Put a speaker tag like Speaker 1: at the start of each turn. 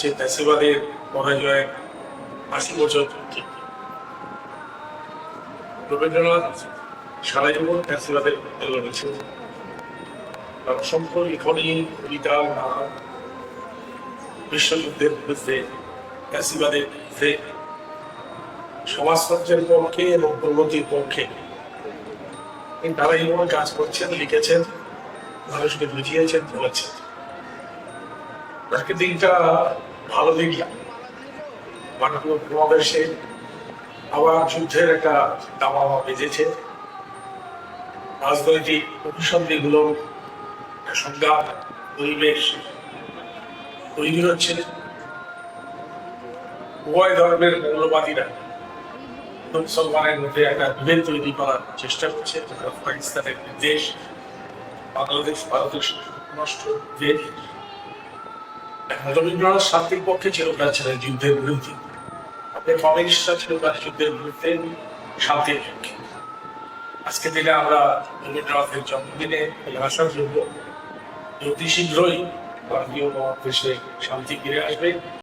Speaker 1: যে ফ্যাসিবাদের পরাজয়ের আশি বছর রবীন্দ্রনাথ সারা জীবন ফ্যাসিবাদের লড়েছেন। বিশ্বযুদ্ধের বিরুদ্ধে বিরুদ্ধে সমাজতন্ত্রের পক্ষে এবং প্রগতির পক্ষে তারা যেমন কাজ করছেন, লিখেছেন, মানুষকে বুঝিয়েছেন, বলেছেন। তাকে দিকটা ভালো দিক উপমহাদেশে আবার যুদ্ধের একটা দামামা বেজেছে রাজনৈতিক একটা সংঘাত, পরিবেশ তৈরি হচ্ছে। উভয় ধর্মের মৌলবাদীরা মুসলমানের মধ্যে একটা বিভেদ তৈরি করার চেষ্টা করছে। পাকিস্তানের দেশ বাংলাদেশ, ভারতের নষ্ট দেশ রবীন্দ্রনাথ শান্তির পক্ষে চিরকাল ছিলেন যুদ্ধের বিরুদ্ধে। কমিউনিস্টরা চিরকাল যুদ্ধের বিরুদ্ধে শান্তির পক্ষে। আজকে দিনে আমরা রবীন্দ্রনাথের জন্মদিনে যোগ্য অতি শীঘ্রই ভারতীয় মহাদেশে শান্তি ফিরে আসবে।